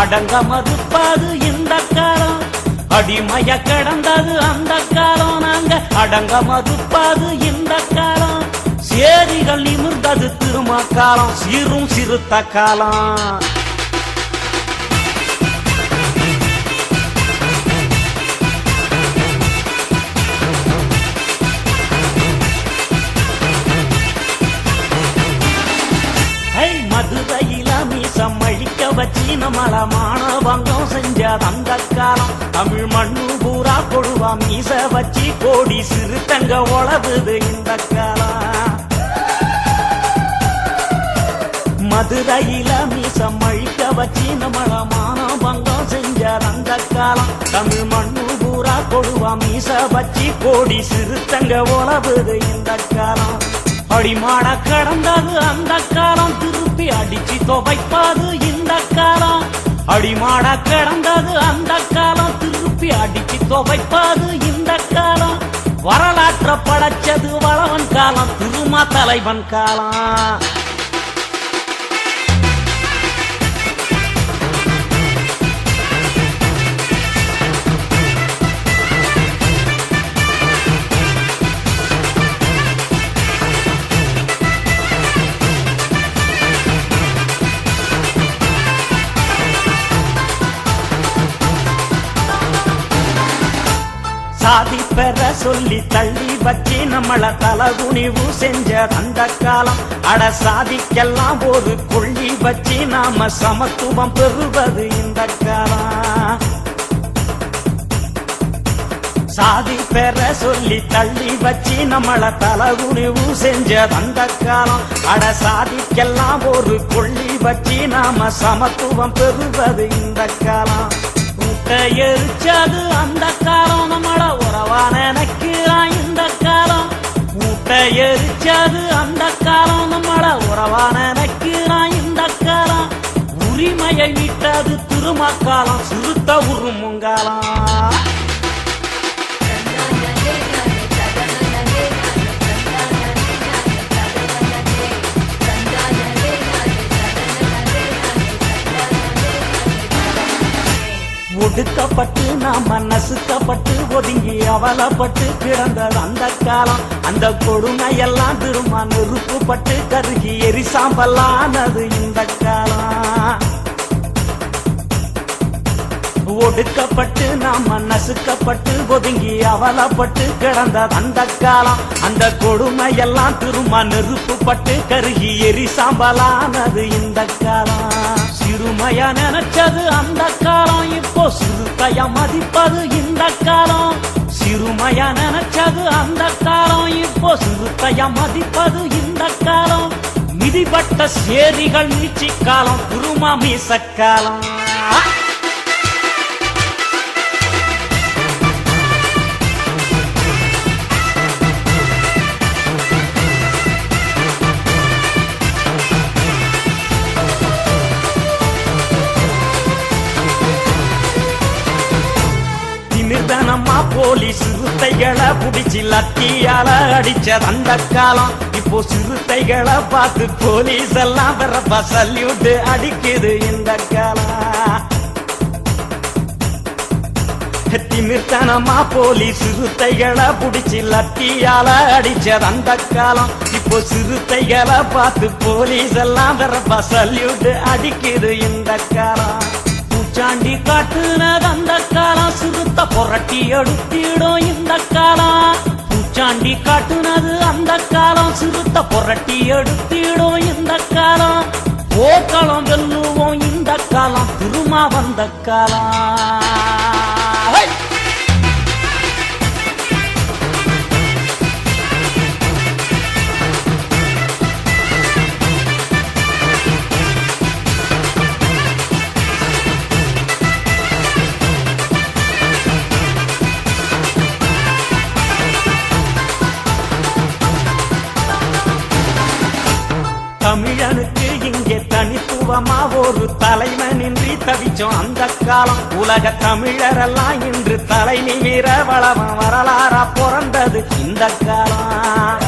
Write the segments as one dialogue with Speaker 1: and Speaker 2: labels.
Speaker 1: அடங்க மறுப்பாது இந்த காலம். அடிமைய கடந்தது அந்த காலம். நாங்க அடங்க மறுப்பாது இந்த காலம். சேரிகள் நிமிர்ந்தது திருமா காலம் சீரும் சிறுத்த காலம். சீன வச்சு நம்மள செஞ்ச அந்த காலம் தமிழ் மண்ணு பூரா கொடுவா மீச வச்சு கோடி சிறு தங்க உழவுது இந்த காலம் மதுரையில மீசம் மழிக்க வச்சு நம்மள மானபங்கம் செஞ்ச அந்த காலம் தமிழ் மண்ணு பூரா கொடுவா மீச வச்சு கோடி சிறு தங்க உழவுது இந்த காலம் அடிமாட கடந்தது அந்த காலம். திருப்பி அடிச்சு துவைப்பாது இந்த காலம். அடிமாட கடந்தது அந்த காலம். திருப்பி அடிச்சு துவைப்பாது இந்த காலம். வரலாற்ற படைச்சது வளவன் காலம் திருமா தலைவன் காலம். சாதி பெற சொல்லி தள்ளி வச்சு நம்மள தலகுனிவு செஞ்ச அந்த காலம். அட சாதிக்கெல்லாம் ஒரு கொள்ளி வச்சு நாம சமத்துவம் பெறுவது இந்த காலம். சாதி பெற சொல்லி தள்ளி வச்சு நம்மள தலகுனிவு செஞ்ச அந்த காலம். அட சாதிக்கெல்லாம் ஒரு கொள்ளி வச்சு நாம சமத்துவம் பெறுவது இந்த காலம். கூட்ட எரிச்சது அந்த காலம் நம்மள உறவா நினைக்கிறான் இந்த காலம். மூட்டை எரிச்சது அந்த காலம் நம்மள உறவா நினைக்கிறான் இந்த காலம். உரிமையை விட்டது திருமக்காலம் சுருத்த உருமுங்காலம். ஒடுக்கப்பட்டு நாம மனசுக்கப்பட்டு ஒதுங்கி அவலப்பட்டு கிடந்தது அந்த காலம் அந்த கொடுமையெல்லாம் திரும்ப நெருப்புப்பட்டு கருகி எரிசாம்பலானது இந்த காலம். ஒடுக்கப்பட்டு நாம நசுக்கப்பட்டு ஒதுங்கி அவலப்பட்டு கிடந்தது அந்த காலம் அந்த கொடுமையெல்லாம் திரும்ப நெருப்புப்பட்டு கருகி எரிசாம்பலானது இந்த காலம். சிறுமையா நினைச்சது அந்த காலம். சிறுத்தைய மதிப்பது இந்த காலம். சிறுமையா நினைச்சது அந்த காலம். இப்போ சிறுத்தைய மதிப்பது இந்த காலம். மிதிப்பட்ட சேரிகள் மீட்சி காலம். குருமா மீசக்காலம் போலீஸ் சிறுத்தைகளை புடிச்சு லத்தியால அடிச்சது அந்த காலம். இப்போ சிறுத்தைகளை பார்த்து போலீஸ் எல்லாம் பிறப்பா சல்யூட் அடிக்குது இந்த காலம். திமிர்த்தனமா போலீஸ் சிறுத்தைகளை புடிச்சு லத்தியால அடிச்சது அந்த காலம். இப்போ சிறுத்தைகளை பார்த்து போலீஸ் எல்லாம் பிறப்பா சல்யூட் அடிக்குது இந்த காலம். பூச்சாண்டி காட்டுனது அந்த காலம் சுருத்த புரட்டி எடுத்திடும் இந்த காலம். பூச்சாண்டி காட்டுனது அந்த காலம் சுருத்த புரட்டி எடுத்திடும் இந்த காலம். போக்களம் வெல்லுவோம் இந்த காலம் திருமா வந்த காலம். தலைவனின்றி தவிச்சோம் அந்த காலம். உலக தமிழரெல்லாம் இன்று தலை நிமிர வளவம் வரலாறா பிறந்தது இந்த காலம்.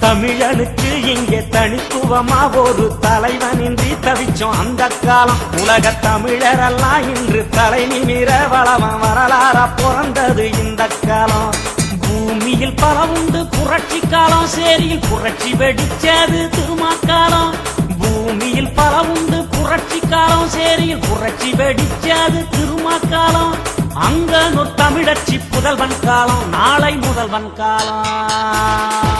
Speaker 1: தமிழனுக்கு இங்கே தனித்துவமா ஒரு தலைவனின்றி தவிச்சோம் அந்த காலம். உலக தமிழரெல்லாம் இன்று தலை நிமிர வளவம் வரலாறா பிறந்தது இந்த காலம். பூமியில் பல உண்டு. புரட்சி காலம் சேரியில் புரட்சி வெடிச்சது திருமாக்காலம். பூமியில் பல உண்டு. புரட்சி காலம் சேரியில் புரட்சி வெடிச்சது திருமாக்காலம். அங்க தமிழச்சி புதல்வன் காலம். நாளை முதல்வன் காலம்.